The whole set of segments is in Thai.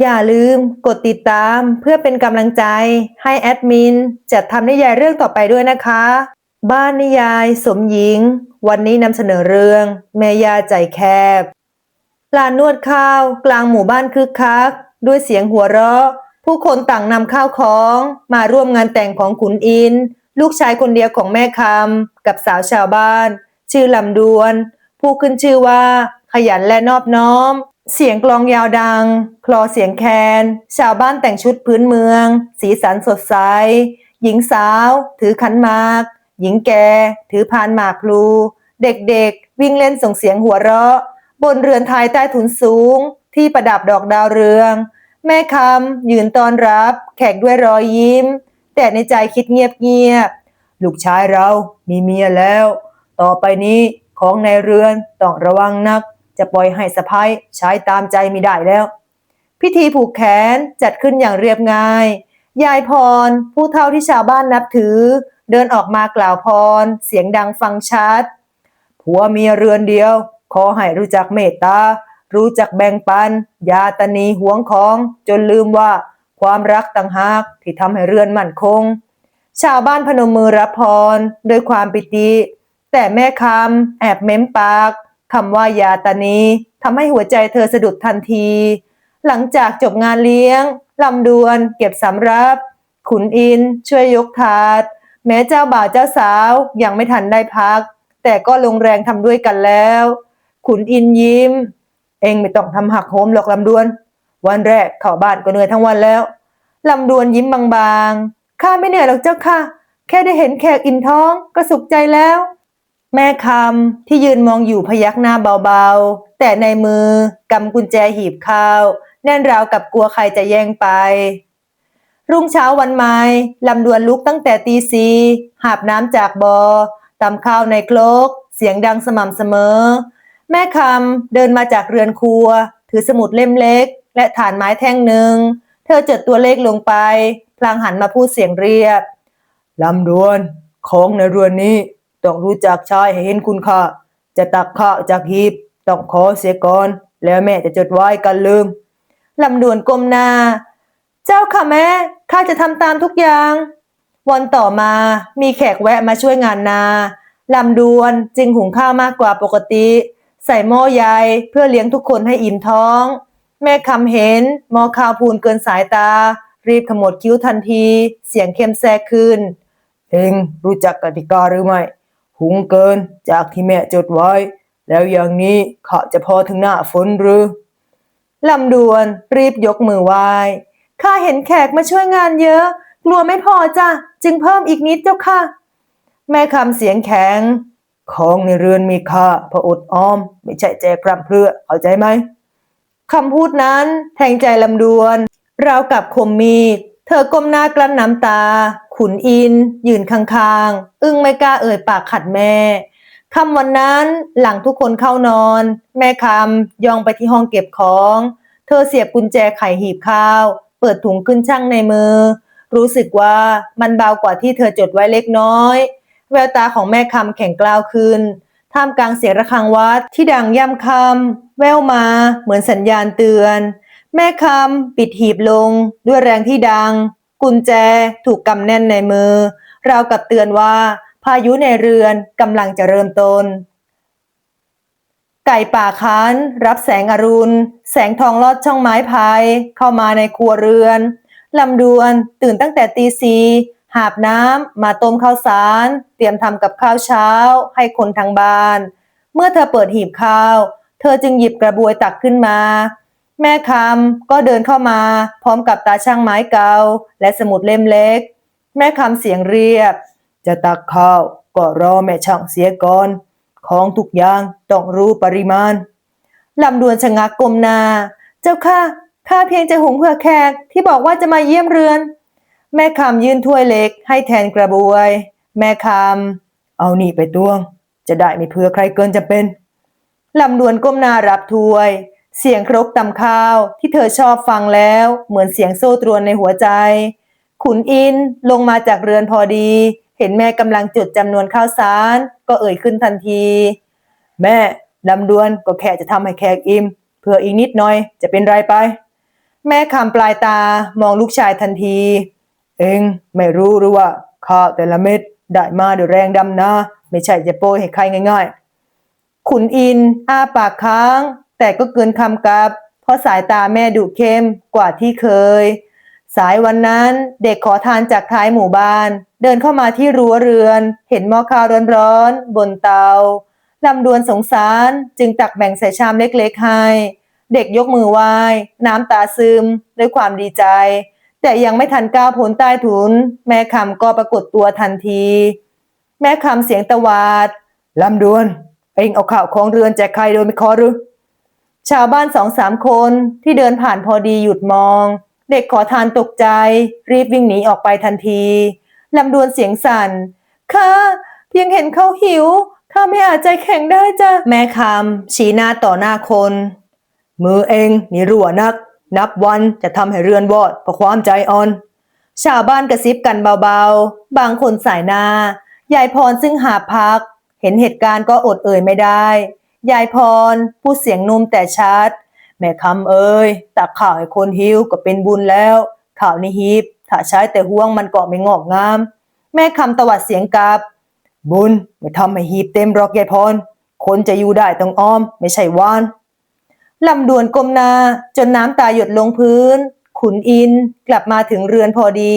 อย่าลืมกดติดตามเพื่อเป็นกำลังใจ ให้แอดมินจัดทำนิยายเรื่องต่อไปด้วยนะคะ บ้านนิยายสมหญิง วันนี้นำเสนอเรื่อง แม่ยาใจแคบลานนวดข้าวกลางหมู่บ้านคึกคัก ด้วยเสียงหัวเราะ ผู้คนต่างนำข้าวของ มาร่วมงานแต่งของขุนอิน ลูกชายคนเดียวของแม่คำกับสาวชาวบ้าน ชื่อลำดวน ผู้ขึ้นชื่อว่า ขยันและนอบน้อม เสียงกลองยาวดัง คลอเสียงแคน ชาวบ้านแต่งชุดพื้นเมือง สีสันสดใส หญิงสาว ถือขันหมาก หญิงแก่ ถือพานหมากพลู เด็กๆ วิ่งเล่นส่งเสียงหัวเราะ บนเรือนไทยใต้ถุนสูง ที่ประดับดอกดาวเรือง แม่คำยืนต้อนรับ แขกด้วยรอยยิ้ม แต่ในใจคิดเงียบๆ ลูกชายเรามีเมียแล้ว ต่อไปนี้ของในเรือนต้องระวังนัก จะปล่อยให้สะพ้ายใช้ตามใจไม่ได้แล้ว พิธีผูกแขนจัดขึ้นอย่างเรียบง่าย ยายพร ผู้เฒ่าที่ชาวบ้านนับถือ เดินออกมากล่าวพร เสียงดังฟังชัดผัวเมียเรือนเดียว ขอให้รู้จักเมตตา รู้จักแบ่งปัน ยาตนีหวงของ จนลืมว่าความรักต่างหากที่ทำให้เรือนมั่นคง ชาวบ้านพนมมือรับพรด้วยความปิติ แต่แม่คำแอบเม้มปาก คำว่ายาตานีทำให้หัวใจเธอสะดุดทันที หลังจากจบงานเลี้ยงลำดวนเก็บสำรับ ขุนอินช่วยยกถาด แม้เจ้าบ่าวเจ้าสาวยังไม่ทันได้พัก แต่ก็ลงแรงทำด้วยกันแล้ว ขุนอินยิ้ม เองไม่ต้องทำหักโหมหรอกลำดวน วันแรกเข้าบ้านก็เหนื่อยทั้งวันแล้วลำดวนยิ้มบางๆข้าไม่เหนื่อยหรอกเจ้าค่ะ แค่ได้เห็นแขกอิ่มท้องก็สุขใจแล้ว แม่คำที่ยืนมองอยู่พยักหน้าเบาๆ แต่ในมือกำกุญแจหีบข้าว แน่นราวกับกลัวใครจะแย่งไป รุ่งเช้าวันใหม่ลำดวนลุกตั้งแต่ตีสีหาบน้ำจากบอ่อตำข้าวในครก เสียงดังสม่ำเสมอ แม่คำเดินมาจากเรือนครัว ถือสมุดเล่มเล็ก และฐานไม้แท่งหนึ่ง เธอจดตัวเลขลงไป พลางหันมาพูดเสียงเรียบลำดวนของในเรือนนี้ ต้องรู้จักใช้ให้เห็นคุณค่า จะตักข้าวจากหีบต้องขอเสียก่อน แล้วแม่จะจดไว้กันลืมลำดวนก้มหน้า เจ้าค่ะแม่ข้าจะทำตามทุกอย่าง วันต่อมามีแขกแวะมาช่วยงานนาลำดวนจึงหุงข้าวมากกว่าปกติ ใส่หม้อใหญ่เพื่อเลี้ยงทุกคนให้อิ่มท้อง แม่คำเห็นหม้อข้าวพูนเกินสายตา รีบขมวดคิ้วทันที เสียงเข้มแทรกขึ้น เองรู้จักกติกาหรือไม่ หุงเกินจากที่แม่จดไว้ แล้วอย่างนี้ข้าจะพอถึงหน้าฝนหรือลำดวนรีบยกมือไหว้ข้าเห็นแขกมาช่วยงานเยอะ กลัวไม่พอจ้ะจึงเพิ่มอีกนิดเจ้าค่ะ แม่คำเสียงแข็ง ของในเรือนมีค่าพออดออม ไม่ใช่แจกพร่ำเพรื่อเข้าใจไหมคำพูดนั้นแทงใจลำดวนราวกับคมมีดเธอก้มหน้ากลั้นน้ำตา ขุนอิน ยืนข้างๆ อึ้งไม่กล้าเอ่ยปากขัดแม่ค่ำวันนั้นหลังทุกคนเข้านอน แม่คำย่องไปที่ห้องเก็บของ เธอเสียบกุญแจไขหีบข้าว เปิดถุงขึ้นช่างในมือ รู้สึกว่ามันเบากว่าที่เธอจดไว้เล็กน้อย แววตาของแม่คำแข็งกล้าวขึ้น ท่ามกลางเสียงระฆังวัดที่ดังย่ำคำแววมาเหมือนสัญญาณเตือน แม่คำปิดหีบลงด้วยแรงที่ดัง กุญแจถูกกำแน่นในมือ ราวกับเตือนว่า พายุในเรือนกำลังจะเริ่มต้น ไก่ป่าคันรับแสงอรุณ แสงทองลอดช่องไม้พายเข้ามาในครัวเรือนลำดวนตื่นตั้งแต่ตีสีหาบน้ำมาต้มข้าวสาร เตรียมทำกับข้าวเช้าให้คนทางบ้าน เมื่อเธอเปิดหีบข้าว เธอจึงหยิบกระบวยตักขึ้นมา แม่คำก็เดินเข้ามาพร้อมกับตาช่างไม้เกาและสมุดเล่มเล็ก แม่คำเสียงเรียบ จะตักข้าวก็รอแม่ช่างเสียก่อน ของทุกอย่างต้องรู้ปริมาณลำดวนชะงักกลมนา เจ้าค่ะข้าเพียงจะหุงเพื่อแขกที่บอกว่าจะมาเยี่ยมเรือน แม่คำยื่นถ้วยเล็ก ให้แทนกระบวย แม่คำเอานี่ไปตวง จะได้ไม่เพื่อใครเกินจะเป็นลำดวนก้มหน้ารับถ้วย เสียงครกตำข้าวที่เธอชอบฟังแล้วเหมือนเสียงโซ่ตรวนในหัวใจ ขุนอินลงมาจากเรือนพอดี เห็นแม่กำลังจุดจำนวนข้าวสาร ก็เอ่ยขึ้นทันที แม่ลำดวนก็แค่จะทำให้แขกอิ่มเพื่ออีกนิดหน่อยจะเป็นไรไป แม่คำปลายตามองลูกชายทันที เองไม่รู้หรือว่าข้าวแต่ละเม็ดได้มาด้วยแรงดำนะ ไม่ใช่จะโปรยให้ใครง่าย ๆ ขุนอินอ้าปากค้าง แต่ก็เกินคำกับ เพราะสายตาแม่ดุเข้มกว่าที่เคย สายวันนั้นเด็กขอทานจากท้ายหมู่บ้าน เดินเข้ามาที่รั้วเรือน เห็นหม้อข้าวร้อนๆบนเตาลำดวนสงสารจึงตักแบ่งใส่ชามเล็กๆให้ เด็กยกมือไหว้ น้ำตาซึมด้วยความดีใจ แต่ยังไม่ทันก้าวพ้นใต้ถุน แม่คำก็ปรากฏตัวทันที แม่คำเสียงตวาดลำดวน เองเอาข่าวของเรือนแจกใครโดยไม่ขอหรือ ชาวบ้านสองสามคนที่เดินผ่านพอดีหยุดมอง เด็กขอทานตกใจ รีบวิ่งหนีออกไปทันทีลำดวนเสียงสั่นค่ะ เพียงเห็นเขาหิวข้าไม่อาจใจแข็งได้จ้ะแม่คำชี้หน้าต่อหน้าคน มือเองนี่รั่วนัก นับวันจะทำให้เรือนวอดเพราะความใจอ่อน ชาวบ้านกระซิบกันเบาๆ บางคนสายหน้ายายพรซึ่งหาพัก เห็นเหตุการณ์ก็อดเอ่ยไม่ได้ ยายพรพูดเสียงนุ่มแต่ชัด แม่คำเอ้ยตักข่าวให้คนหิวก็เป็นบุญแล้ว ข่าวในฮีบถ้าใช้แต่ห่วงมันก็ไม่งอกงาม แม่คำตวัดเสียงกลับ บุญไม่ทำให้ฮีบเต็มรอกยายพร คนจะอยู่ได้ต้องอ้อม ไม่ใช่ว่านลำดวนก้มหน้าจนน้ำตาหยดลงพื้น ขุนอินกลับมาถึงเรือนพอดี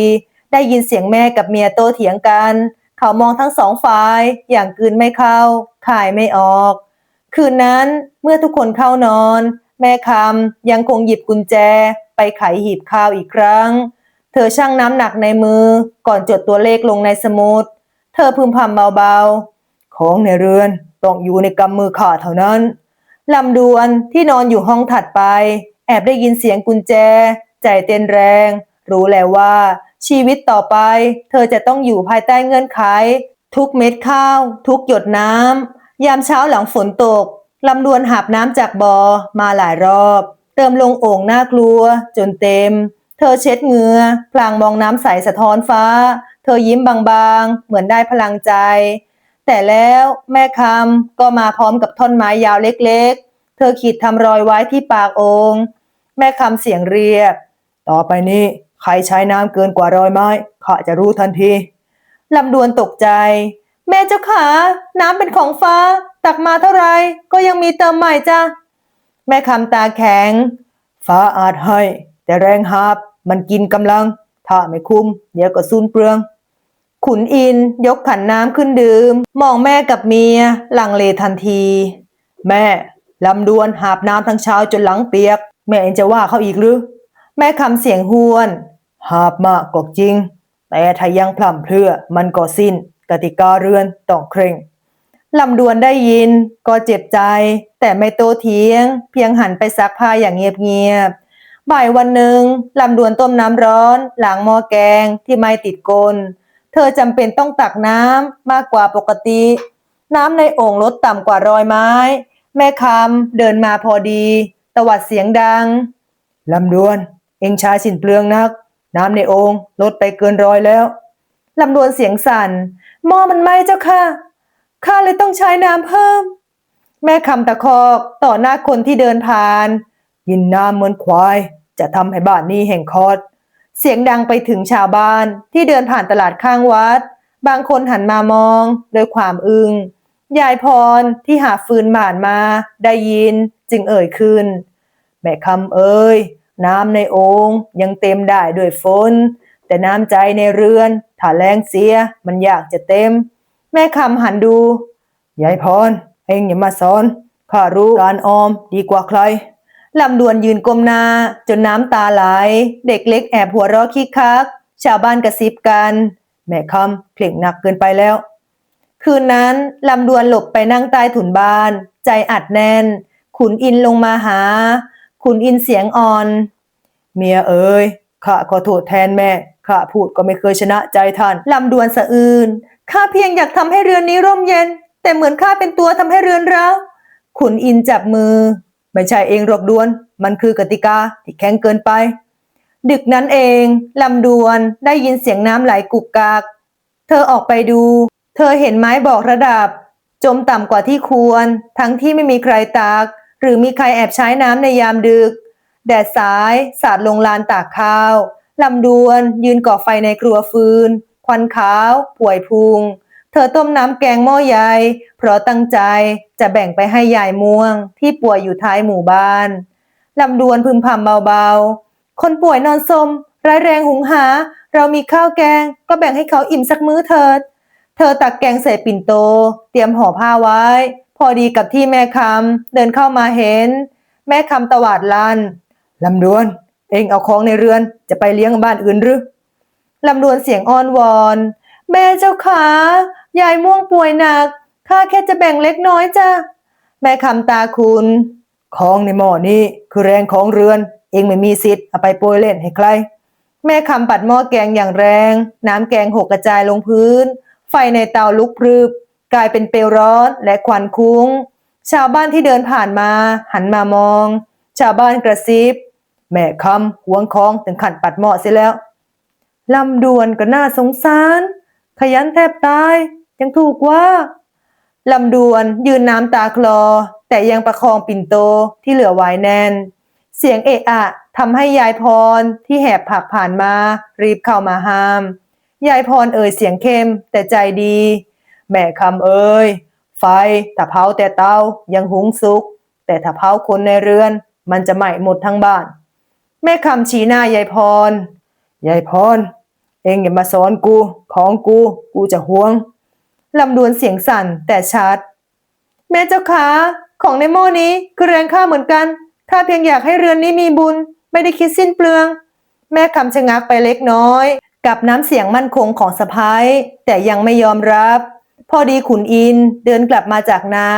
ได้ยินเสียงแม่กับเมียโต้เถียงกัน เขามองทั้งสองฝ่ายอย่างกืนไม่เข้าขายไม่ออก คืนนั้นเมื่อทุกคนเข้านอน แม่คำยังคงหยิบกุญแจไปไขหีบข้าวอีกครั้ง เธอชั่งน้ำหนักในมือก่อนจดตัวเลขลงในสมุด เธอพึมพำเบาๆ ของในเรือนต้องอยู่ในกำมือข้าเท่านั้นลำดวนที่นอนอยู่ห้องถัดไป แอบได้ยินเสียงกุญแจ ใจเต้นแรง รู้แล้วว่าชีวิตต่อไป เธอจะต้องอยู่ภายใต้เงื่อนไข ทุกเม็ดข้าว ทุกหยดน้ำ ยามเช้าหลังฝนตกลำดวนหาบน้ำจากบอ่อมาหลายรอบ เติมลงโอ่งน่ากลัว จนเต็ม เธอเช็ดเหงื่อพลางมองน้ำใสสะท้อนฟ้า เธอยิ้มบางๆ เหมือนได้พลังใจ แต่แล้วแม่คำก็มาพร้อมกับท่อนไม้ยาวเล็กๆ เธอขีดทำรอยไว้ที่ปากโองค์แม่คำเสียงเรียก ต่อไปนี้ใครใช้น้ำเกินกว่ารอยไม้ข้าจะรู้ทันทีลำดวนตกใจ แม่เจ้าขาน้ำเป็นของฟ้า ตักมาเท่าไรก็ยังมีเติมใหม่จ้ะแม่คำตาแข็ง ฟ้าอาจให้ แต่แรงหาบมันกินกำลัง ถ้าไม่คุ้ม เดี๋ยวก็สูญเปลือง ขุนอินยกขันน้ำขึ้นดื่ม มองแม่กับเมียลังเลทันที แม่ลำดวนหาบน้ำทั้งเช้าจนหลังเปียก แม่เองจะว่าเขาอีกหรือ แม่คำเสียงห้วน หาบมากก็จริง แต่ถ้ายังพล่ำเพื่อมันก็สิ้น กติกาเรือนต้องเคร่งลำดวนได้ยินก็เจ็บใจ แต่ไม่โตเถียง เพียงหันไปซักผ้าอย่างเงียบๆบ่ายวันหนึ่งลำดวนต้มน้ำร้อนหล้างหม้อแกงที่ไม่ติดก้นเธอจำเป็นต้องตักน้ำมากกว่าปกติ น้ำในโอ่งลดต่ำกว่ารอยไม้ แม่คำเดินมาพอดีตวัดเสียงดังลำดวน เองใช้สินเปลืองนัก น้ำในโอ่งลดไปเกินร้อยแล้ว ลำดวนเสียงสั่นหม้อมันไหม้เจ้าค่ะ ข้าเลยต้องใช้น้ำเพิ่ม แม่คำตะคอกต่อหน้าคนที่เดินผ่าน กินน้ำเหมือนควาย จะทำให้บ้านนี้แห่งคอด เสียงดังไปถึงชาวบ้านที่เดินผ่านตลาดข้างวัด บางคนหันมามองด้วยความอึง้งยายพรที่หาฟืนหมานมา ได้ยินจึงเอ่ยขึ้น แม่คำเอ้ยน้ำในโอ่งยังเต็มได้ด้วยฝน แต่น้ำใจในเรือนถ้าแรงเสียมันอยากจะเต็ม แม่คำหันดูยายพรเองอย่ามาสอนข้ารู้การออมดีกว่าใครลำดวนยืนก้มหน้าจนน้ำตาไหล เด็กเล็กแอบหัวเราะคิกคัก ชาวบ้านกระซิบกัน แม่คำเพลงหนักเกินไปแล้ว คืนนั้นลำดวนหลบไปนั่งใต้ถุนบ้าน ใจอัดแน่น ขุนอินลงมาหา ขุนอินเสียงอ่อน เมียเอ๋ยข้าขอโทษแทนแม่ ข้าพูดก็ไม่เคยชนะใจท่านลำดวนสะอื้นข้าเพียงอยากทำให้เรือนนี้ร่มเย็น แต่เหมือนข้าเป็นตัวทำให้เรือนร้าวขุนอินจับมือ ไม่ใช่เองหรอกดวน มันคือกติกาที่แข็งเกินไป ดึกนั้นเองลำดวนได้ยินเสียงน้ำไหลกุกกักเธอออกไปดู เธอเห็นไม้บอกระดับ จมต่ำกว่าที่ควร ทั้งที่ไม่มีใครตักหรือมีใครแอบใช้น้ำในยามดึก แดดสายสาดลงลานตากข้าว ลำดวนยืนก่อไฟในครัวฟืน ควันขาว ป่วยพุง เธอต้มน้ำแกงหม้อใหญ่เพราะตั้งใจจะแบ่งไปให้ยายม่วง ที่ป่วยอยู่ท้ายหมู่บ้านลำดวนพึมพำเบาๆ คนป่วยนอนสมร้ายแรงหุงหา เรามีข้าวแกง ก็แบ่งให้เขาอิ่มสักมื้อเถิด เธอตักแกงใส่ปิ่นโต เตรียมห่อผ้าไว้ พอดีกับที่แม่คำเดินเข้ามาเห็น แม่คำตวาดลันลำดวน เองเอาของในเรือนจะไปเลี้ยงบ้านอื่นหรือลำดวนเสียงอ้อนวอน แม่เจ้าขายายม่วงป่วยหนักข้าแค่จะแบ่งเล็กน้อยจ้ะแม่คำตาคุณ ของในหม้อนี้คือแรงของเรือน เองไม่มีสิทธิ์เอาไปโปรยเล่นให้ใครแม่คำปัดหม้อแกงอย่างแรง น้ำแกงหกกระจายลงพื้น ไฟในเตาลุกพรึบ กลายเป็นเปลวร้อนและควันคุ้ง ชาวบ้านที่เดินผ่านมา หันมามอง ชาวบ้านกระซิบ แม่คำหวงของถึงขันปัดเหม้อเสียแล้วลำดวนก็น่าสงสาร ขยันแทบตาย ยังถูกว่าลำดวนยืนน้ำตาคลอ แต่ยังประคองปิ่นโตที่เหลือไว้แน่น เสียงเอะอะทำให้ยายพรที่แหบผักผ่านมา รีบเข้ามาห้าม ยายพรเอ่ยเสียงเข้มแต่ใจดี แม่คำเอ่ยไฟถ้าเผาแต่เตายังหุงสุก แต่ถ้าเผาคนในเรือน มันจะไหม้หมดทั้งบ้าน แม่คำชี้หน้ายายพร ยายพร เองอย่ามาสอนกู ของกู กูจะห่วง ลำดวนเสียงสั่นแต่ชัด แม่เจ้าขาของในหม้อนี้คือแรงค่าเหมือนกัน ข้าเพียงอยากให้เรือนนี้มีบุญ ไม่ได้คิดสิ้นเปลือง แม่คำชะงักไปเล็กน้อย กับน้ำเสียงมั่นคงของสะพ้ายแต่ยังไม่ยอมรับ พอดีขุนอินเดินกลับมาจากนา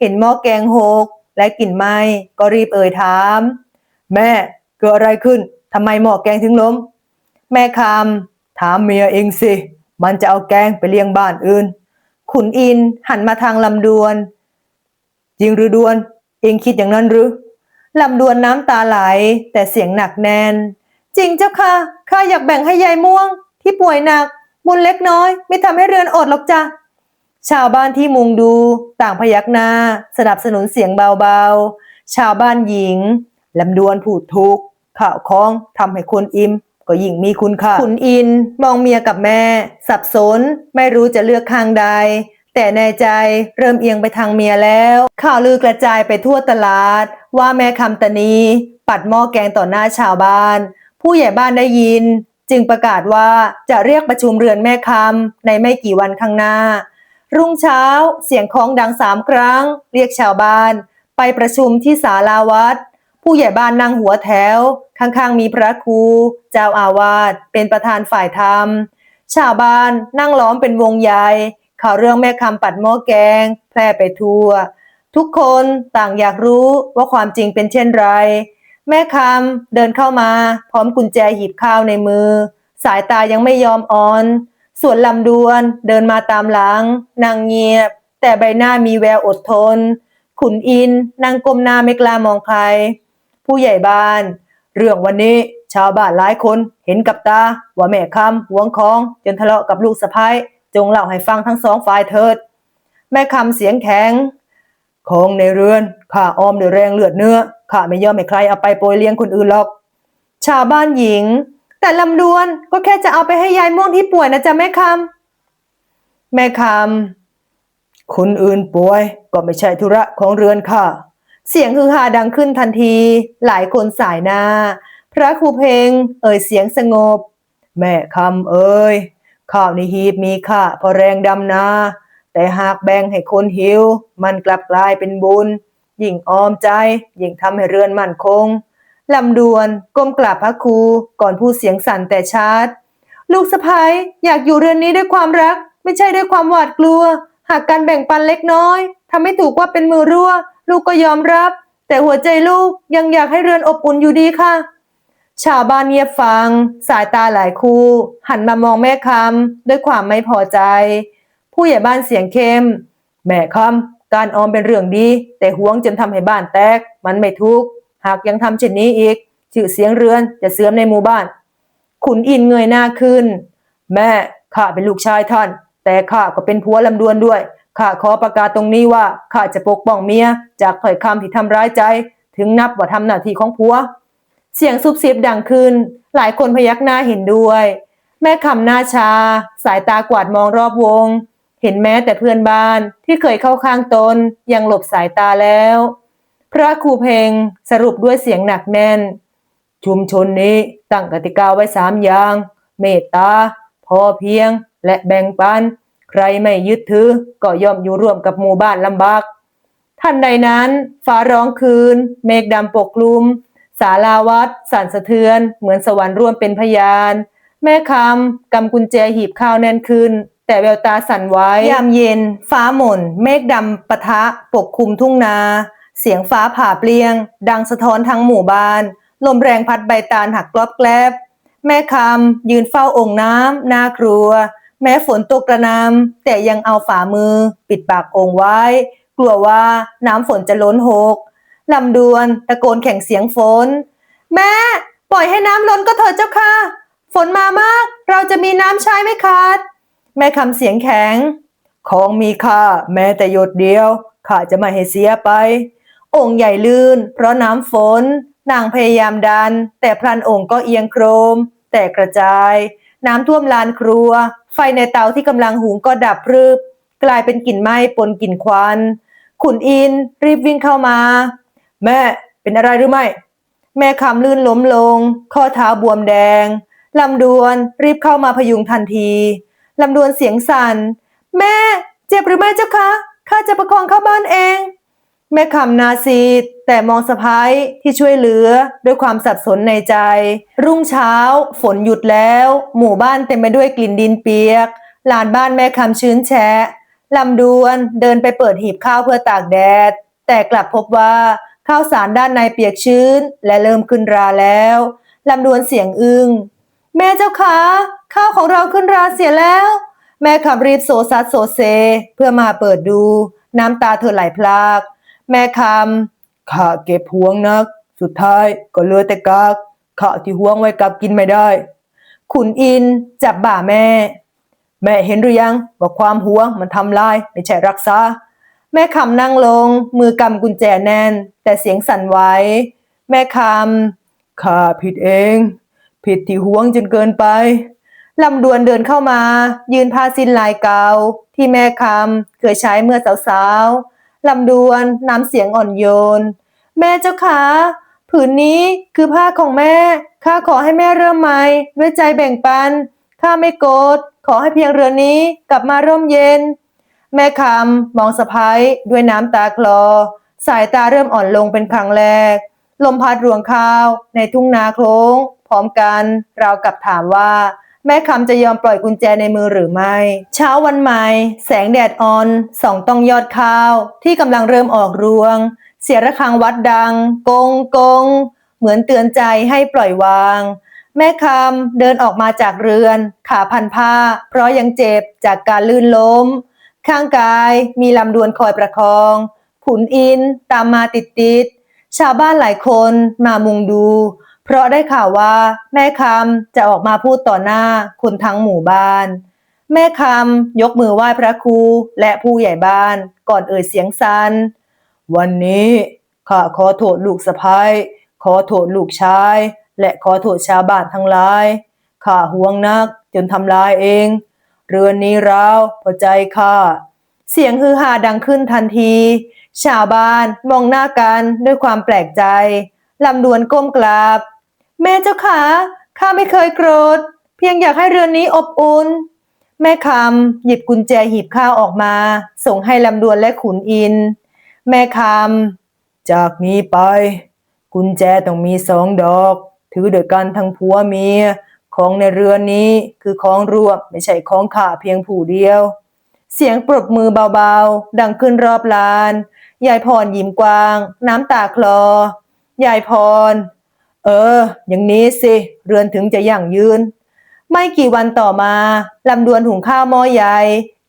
เห็นหม้อแกงหก และกลิ่นไหม้ก็รีบเอ่ยถาม แม่ เกิดอะไรขึ้นทำไมหม้อแกงถึงล้ม แม่คำถามเมียเองสิ มันจะเอาแกงไปเลี้ยงบ้านอื่น ขุนอินหันมาทางลำดวน จริงหรือดวน เองคิดอย่างนั้นหรือลำดวนน้ำตาไหล แต่เสียงหนักแน่น จริงเจ้าค่ะข้าอยากแบ่งให้ยายม่วง ที่ป่วยหนัก บุญเล็กน้อย ไม่ทำให้เรือนอดหรอกจ้ะชาวบ้านที่มุงดู ต่างพยักหน้า สนับสนุนเสียงเบาๆ ชาวบ้านหญิง ลำดวนพูดถูกข่าวของทำให้คนอิ่มก็ยิ่งมีคุณค่าขุนอินมองเมียกับแม่ สับสน ไม่รู้จะเลือกข้างใด แต่ในใจเริ่มเอียงไปทางเมียแล้ว ข่าวลือกระจายไปทั่วตลาด ว่าแม่คำตนีปัดหม้อแกงต่อหน้าชาวบ้าน ผู้ใหญ่บ้านได้ยิน จึงประกาศว่าจะเรียกประชุมเรือนแม่คำในไม่กี่วันข้างหน้า รุ่งเช้าเสียงของดังสามครั้ง เรียกชาวบ้าน ไปประชุมที่ศาลาวัด ผู้ใหญ่บ้านนั่งหัวแถว ข้างๆมีพระครู เจ้าอาวาสเป็นประธานฝ่ายธรรม ชาวบ้านนั่งล้อมเป็นวงใหญ่ข่าวเรื่องแม่คำปัดหม้อแกง แพร่ไปทั่ว ทุกคนต่างอยากรู้ว่าความจริงเป็นเช่นไร แม่คำเดินเข้ามา พร้อมกุญแจหีบข้าวในมือ สายตายังไม่ยอมอ่อน ส่วนลำดวนเดินมาตามหลังนางเงียบ แต่ใบหน้ามีแววอดทน ขุนอินนางก้มหน้าไม่กล้ามองใคร ผู้ใหญ่บ้าน เรื่องวันนี้ชาวบ้านหลายคนเห็นกับตา ว่าแม่คำหวงของ จนทะเลาะกับลูกสะพ้ายจงเล่าให้ฟังทั้งสองฝ่ายเถิด แม่คำเสียงแข็ง ของในเรือนข้าออมด้วยแรงเลือดเนื้อข้าไม่ยอมให้ใครเอาไปโปรยเลี้ยงคนอื่นหรอก ชาวบ้านหญิง แต่ลำดวนก็แค่จะเอาไปให้ยายม่วงที่ป่วยนะจ๊ะแม่คำแม่คำคนอื่นป่วยก็ไม่ใช่ธุระของเรือนค่ะ เสียงฮือฮาดังขึ้นทันที หลายคนสายหน้า พระครูเพลงเอ่ยเสียงสงบ แม่คำเอ่ยข้าวในหีบมีค่าพอแรงดำนา แต่หากแบ่งให้คนหิว มันกลับกลายเป็นบุญ ยิ่งออมใจ ยิ่งทำให้เรือนมั่นคงลำดวนก้มกราบพระครูก่อนพูดเสียงสั่นแต่ชัด ลูกสะพ้ยอยากอยู่เรือนนี้ด้วยความรัก ไม่ใช่ด้วยความหวาดกลัว หากการแบ่งปันเล็กน้อยทำให้ถูกว่าเป็นมือรั่ว ลูกก็ยอมรับ แต่หัวใจลูกยังอยากให้เรือนอบอุ่นอยู่ดีค่ะ ชาวบ้านเงียบฟัง สายตาหลายคู่ หันมามองแม่คำด้วยความไม่พอใจ ผู้ใหญ่บ้านเสียงเข้ม แม่คำการออมเป็นเรื่องดี แต่หวงจนทำให้บ้านแตก มันไม่ทุกหากยังทำเช่นนี้อีกชื่อเสียงเรือนจะเสื่อมในหมู่บ้าน ขุนอินเงยหน้าขึ้น แม่ข้าเป็นลูกชายท่าน แต่ข้าก็เป็นผัวลำดวนด้วยข้าขอประกาศตรงนี้ว่าข้าจะปกป้องเมียจากถ้อยคำที่ทำร้ายใจ ถึงนับว่าทำหน้าที่ของผัว เสียงซุบซิบดังขึ้น หลายคนพยักหน้าเห็นด้วย แม่คำหน้าชา สายตากวาดมองรอบวง เห็นแม้แต่เพื่อนบ้านที่เคยเข้าข้างตนยังหลบสายตาแล้ว พระครูเพลงสรุปด้วยเสียงหนักแน่น ชุมชนนี้ตั้งกติกาไว้สามอย่าง เมตตา พอเพียง และแบ่งปัน ใครไม่ยึดถือก็ย่อมอยู่ร่วมกับหมู่บ้านลำบากทันใดนั้นฟ้าร้องคืน เมฆดำปกคลุม สาราวัดสั่นสะเทือน เหมือนสวรรค์ร่วมเป็นพยาน แม่คำกำกุญแจหีบข้าวแน่นขึ้น แต่แววตาสั่นไว้ ยามเย็น ฟ้าหม่น เมฆดำปะทะ ปกคลุมทุ่งนา เสียงฟ้าผ่าเปลี่ยง ดังสะท้อนทั้งหมู่บ้าน ลมแรงพัดใบตาลหักกรอบแกลบ แม่คำยืนเฝ้าองค์น้ำหน้าครัว แม้ฝนตกกระนำแต่ยังเอาฝ่ามือ ปิดปากองไว้ กลัวว่าน้ำฝนจะล้นหกลำดวนตะโกนแข่งเสียงฝน แม่ ปล่อยให้น้ำล้นก็เถิดเจ้าค่ะ ฝนมามาก เราจะมีน้ำใช้ไม่ขาด แม่คำเสียงแข็ง ของมีค่าแม้แต่หยดเดียวข้าจะไม่ให้เสียไป องค์ใหญ่ลื่น เพราะน้ำฝน นางพยายามดัน แต่พลันองค์ก็เอียงโครม แต่กระจาย น้ำท่วมลานครัว ไฟในเตาที่กำลังหุงก็ดับพรึบกลายเป็นกลิ่นไหม้ปนกลิ่นควันขุนอินรีบวิ่งเข้ามา แม่เป็นอะไรหรือไม่ แม่คำลื่นล้มลง ข้อเท้าบวมแดงลำดวนรีบเข้ามาพยุงทันทีลำดวนเสียงสั่น แม่เจ็บหรือไม่เจ้าคะข้าจะประคองเข้าบ้านเอง แม่คำนาซีแต่มองสะพ้ายที่ช่วยเหลือด้วยความสับสนในใจ รุ่งเช้า ฝนหยุดแล้ว หมู่บ้านเต็มไปด้วยกลิ่นดินเปียกลานบ้านแม่คำชื้นแฉะลำดวนเดินไปเปิดหีบข้าวเพื่อตากแดด แต่กลับพบว่าข้าวสารด้านในเปียกชื้น และเริ่มขึ้นราแล้วลำดวนเสียงอึง้งแม่เจ้าคะข้าวของเราขึ้นราเสียแล้ว แม่ขับรีบโซซัดโซเซ เพื่อมาเปิดดู น้ำตาเธอไหลพลาก แม่คำข้าเก็บห่วงนัก สุดท้ายก็เหลือแต่กากข้าที่ห่วงไว้กลับกินไม่ได้ ขุนอินจับบ่าแม่ แม่เห็นหรือยังว่าความห่วงมันทำลายไม่ใช่รักษา แม่คำนั่งลง มือกำกุญแจแน่น แต่เสียงสั่นไหวแม่คำข้าผิดเอง ผิดที่ห่วงจนเกินไปลำดวนเดินเข้ามา ยืนผ้าสิ้นลายเกาที่แม่คำเคยใช้เมื่อสาวๆ ลำดวนน้ำเสียงอ่อนโยน แม่เจ้าขาผืนนี้คือผ้าของแม่ ข้าขอให้แม่เริ่มใหม่ด้วยใจแบ่งปัน ข้าไม่โกรธ ขอให้เพียงเรือนนี้กลับมาร่มเย็น แม่คำมองสะพ้ายด้วยน้ำตาคลอ สายตาเริ่มอ่อนลงเป็นครั้งแรก ลมพัดรวงข้าวในทุ่งนาโคลงพร้อมกัน เรากับถามว่า แม่คำจะยอมปล่อยกุญแจในมือหรือไม่ เช้าวันใหม่ แสงแดดอ่อนส่องต้องยอดข้าว ที่กำลังเริ่มออกรวง เสียงระฆังวัดดัง กงกง เหมือนเตือนใจให้ปล่อยวาง แม่คำเดินออกมาจากเรือน ขาพันผ้า เพราะยังเจ็บจากการลื่นล้ม ข้างกายมีลำดวนคอยประคอง ผุนอินตามมาติดติดชาวบ้านหลายคนมามุงดู เพราะได้ข่าวว่า แม่คำจะออกมาพูดต่อหน้าคนทั้งหมู่บ้าน แม่คำยกมือไหว้พระครูและผู้ใหญ่บ้านก่อนเอ่ยเสียงสันวันนี้ข้าขอโทษลูกสะพ้ายขอโทษลูกชาย และขอโทษชาวบ้านทั้งหลายข้าห่วงนักจนทำลายเอง เรือนนี้ร้าวพราะใจข้าเสียงฮือฮาดังขึ้นทันที ชาวบ้านมองหน้ากันด้วยความแปลกใจลำดวนก้มกราบ แม่เจ้าขาข้าไม่เคยโกรธ เพียงอยากให้เรือนนี้อบอุ่นแม่คำหยิบกุญแจหีบข้าวออกมา ส่งให้ลำดวนและขุนอิน แม่คำจากนี้ไป กุญแจต้องมีสองดอก ถือโดยกันทั้งผัวเมียของในเรือนนี้คือของรวมไม่ใช่ของข้าเพียงผู้เดียว เสียงปรบมือเบาๆ ดังขึ้นรอบลาน ยายพรยิ้มกว้าง น้ำตาคลอ ยายพร เออ อย่างนี้สิ เรือนถึงจะยั่งยืน ไม่กี่วันต่อมาลำดวนหุงข้าวหม้อใหญ่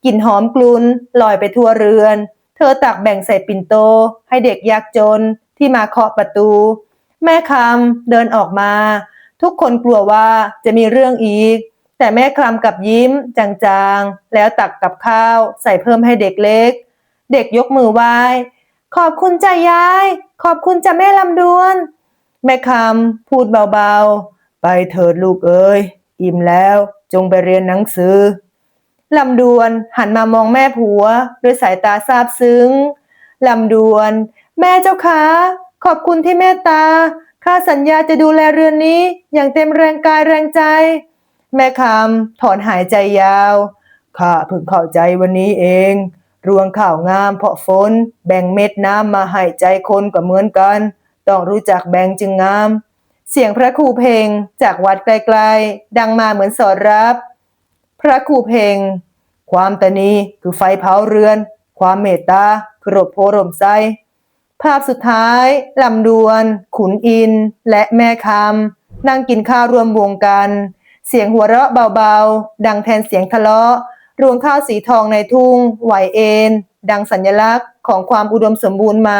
กลิ่นหอมกลุนลอยไปทั่วเรือน เธอตักแบ่งใส่ปิ่นโต ให้เด็กยากจนที่มาเคาะประตู แม่คำเดินออกมา ทุกคนกลัวว่าจะมีเรื่องอีก แต่แม่คลำกับยิ้มจางๆ แล้วตักกับข้าวใส่เพิ่มให้เด็กเล็ก เด็กยกมือไหว้ ขอบคุณจ้ะยาย ขอบคุณจ้ะแม่ลำดวน แม่คำพูดเบาๆ ไปเถิดลูกเอ้ย อิ่มแล้วจงไปเรียนหนังสือลำดวนหันมามองแม่ผัวด้วยสายตาซาบซึ้งลำดวน แม่เจ้าคะขอบคุณที่เมตตาข้าสัญญาจะดูแลเรือนนี้อย่างเต็มแรงกายแรงใจ แม่คำถอนหายใจยาวข้าเพิ่งเข้าใจวันนี้เอง รวงข่าวงามเพาะฝนแบ่งเม็ดน้ำมาให้ใจคนก็เหมือนกัน ต้องรู้จักแบ่งจึงงาม เสียงพระครูเพลงจากวัดไกลๆ ดังมาเหมือนสอดรับ พระครูเพลง ความตนีคือไฟเผาเรือน ความเมตตาคือรบโพรมไซภาพสุดท้าย ลำดวน ขุนอิน และแม่คำนั่งกินข้าวรวมวงกัน เสียงหัวเราะเบาๆ ดังแทนเสียงทะเลาะ รวงข้าวสีทองในทุ่งไหวเอ็น ดังสัญลักษณ์ของความอุดมสมบูรณ์ไหม